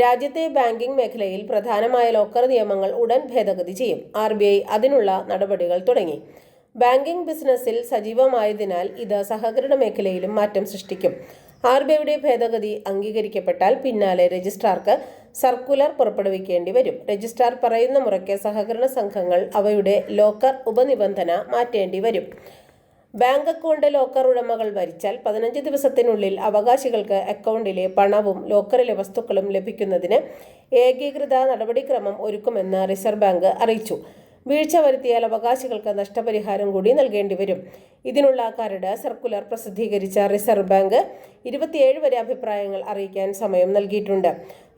രാജ്യത്തെ ബാങ്കിംഗ് മേഖലയിൽ പ്രധാനമായ ലോക്കർ നിയമങ്ങൾ ഉടൻ ഭേദഗതി ചെയ്യും. ആർ അതിനുള്ള നടപടികൾ തുടങ്ങി. ബാങ്കിംഗ് ബിസിനസ്സിൽ സജീവമായതിനാൽ ഇത് സഹകരണ മേഖലയിലും മാറ്റം സൃഷ്ടിക്കും. ആർ ബി ഐയുടെ ഭേദഗതി അംഗീകരിക്കപ്പെട്ടാൽ പിന്നാലെ രജിസ്ട്രാർക്ക് സർക്കുലർ പുറപ്പെടുവിക്കേണ്ടി വരും. രജിസ്ട്രാർ പറയുന്ന മുറയ്ക്ക് സഹകരണ സംഘങ്ങൾ അവയുടെ ലോക്കർ ഉപനിബന്ധന മാറ്റേണ്ടി വരും. ബാങ്ക് അക്കൗണ്ട് ലോക്കർ ഉടമകൾ മരിച്ചാൽ പതിനഞ്ച് ദിവസത്തിനുള്ളിൽ അവകാശികൾക്ക് അക്കൗണ്ടിലെ പണവും ലോക്കറിലെ വസ്തുക്കളും ലഭിക്കുന്നതിന് ഏകീകൃത നടപടിക്രമം ഒരുക്കുമെന്ന് റിസർവ് ബാങ്ക് അറിയിച്ചു. വീഴ്ച വരുത്തിയാൽ അവകാശികൾക്ക് നഷ്ടപരിഹാരം കൂടി നൽകേണ്ടി വരും. ഇതിനുള്ള കരട് സർക്കുലർ പ്രസിദ്ധീകരിച്ച റിസർവ് ബാങ്ക് ഇരുപത്തിയേഴ് വരെ അഭിപ്രായങ്ങൾ അറിയിക്കാൻ സമയം നൽകിയിട്ടുണ്ട്.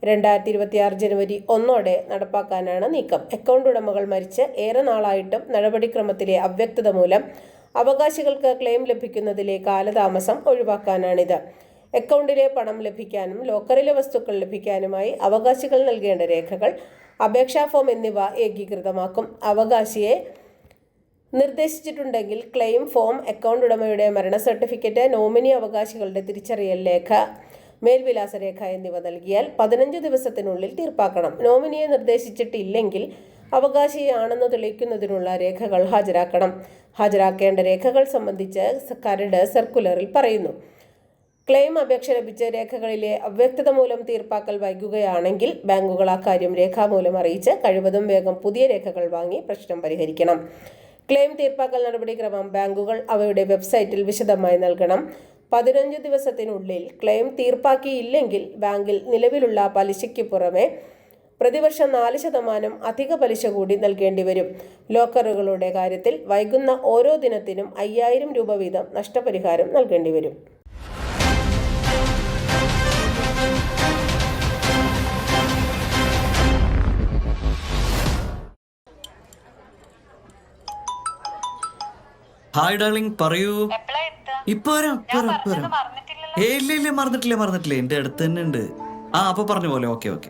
രണ്ടായിരത്തി ഇരുപത്തിയാറ് ജനുവരി ഒന്നോടെ നടപ്പാക്കാനാണ് നീക്കം. അക്കൗണ്ട് ഉടമകൾ മരിച്ച് ഏറെ നാളായിട്ടും നടപടിക്രമത്തിലെ അവ്യക്തത മൂലം അവകാശികൾക്ക് ക്ലെയിം ലഭിക്കുന്നതിലെ കാലതാമസം ഒഴിവാക്കാനാണിത്. അക്കൗണ്ടിലെ പണം ലഭിക്കാനും ലോക്കറിലെ വസ്തുക്കൾ ലഭിക്കാനുമായി അവകാശികൾ നൽകേണ്ട രേഖകൾ അപേക്ഷാ ഫോം എന്നിവ ഏകീകൃതമാക്കും. അവകാശിയെ നിർദ്ദേശിച്ചിട്ടുണ്ടെങ്കിൽ ക്ലെയിം ഫോം അക്കൗണ്ട് ഉടമയുടെ മരണ സർട്ടിഫിക്കറ്റ് നോമിനി അവകാശികളുടെ തിരിച്ചറിയൽ രേഖ മേൽവിലാസ രേഖ എന്നിവ നൽകിയാൽ പതിനഞ്ച് ദിവസത്തിനുള്ളിൽ തീർപ്പാക്കണം. നോമിനിയെ നിർദ്ദേശിച്ചിട്ടില്ലെങ്കിൽ അവകാശിയാണെന്ന് തെളിയിക്കുന്നതിനുള്ള രേഖകൾ ഹാജരാക്കണം. ഹാജരാക്കേണ്ട രേഖകൾ സംബന്ധിച്ച് കരട് സർക്കുലറിൽ പറയുന്നു. ക്ലെയിം അപേക്ഷ ലഭിച്ച രേഖകളിലെ അവ്യക്തത മൂലം തീർപ്പാക്കൽ വൈകുകയാണെങ്കിൽ ബാങ്കുകൾ അക്കാര്യം രേഖാമൂലം അറിയിച്ച് കഴിവതും വേഗം പുതിയ രേഖകൾ വാങ്ങി പ്രശ്നം പരിഹരിക്കണം. ക്ലെയിം തീർപ്പാക്കൽ നടപടിക്രമം ബാങ്കുകൾ അവയുടെ വെബ്സൈറ്റിൽ വിശദമായി നൽകണം. പതിനഞ്ച് ദിവസത്തിനുള്ളിൽ ക്ലെയിം തീർപ്പാക്കിയില്ലെങ്കിൽ ബാങ്കിൽ നിലവിലുള്ള പലിശയ്ക്ക് പുറമെ പ്രതിവർഷം നാല് ശതമാനം അധിക പലിശ കൂടി നൽകേണ്ടി വരും. ലോക്കറുകളുടെ കാര്യത്തിൽ വൈകുന്ന ഓരോ ദിനത്തിനും അയ്യായിരം രൂപ വീതം നഷ്ടപരിഹാരം നൽകേണ്ടി വരും. ഹായ് ഡാർലിംഗ് പറയൂ. ഇപ്പൊ വരാം. വരാം, ഇല്ല ഇല്ല മറന്നിട്ടില്ല മറന്നിട്ടില്ല. എന്റെ അടുത്ത് തന്നെ ഉണ്ട്. ആ അപ്പൊ പറഞ്ഞ പോലെ. Okay okay.